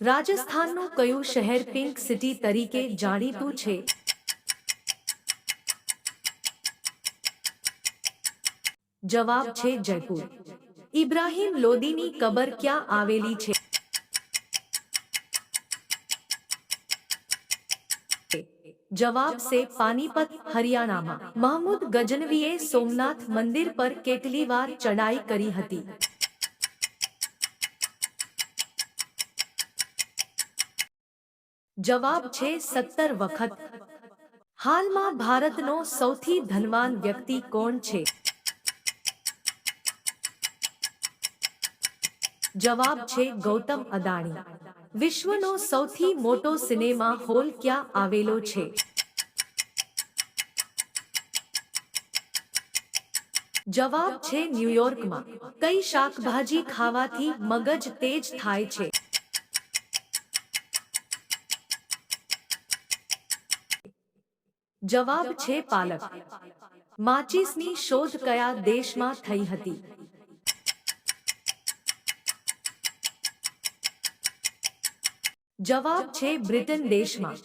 રાજસ્થાનનું કયું શહેર pink city તરીકે જાણીતું છે? જવાબ છે જયપુર. ઇબ્રાહિમ લોદીની કબર ક્યાં આવેલી છે? જવાબ છે પાનીપત, હરિયાણામાં. મહમૂદ ગજનવીએ સોમનાથ મંદિર પર કેટલી વાર ચડાઈ કરી હતી? જવાબ છે સત્તર વખત. હાલમાં ભારતનો સૌથી ધનવાન વ્યક્તિ કોણ છે? જવાબ છે ગૌતમ અદાણી. વિશ્વનો સૌથી મોટો સિનેમા હોલ ક્યાં આવેલો છે? જવાબ છે ન્યુયોર્કમાં. કઈ શાકભાજી ખાવાથી મગજ તેજ થાય છે? જવાબ છે પાલક. માચિસની શોધ કયા દેશમાં થઈ હતી? જવાબ છે બ્રિટન દેશમાં.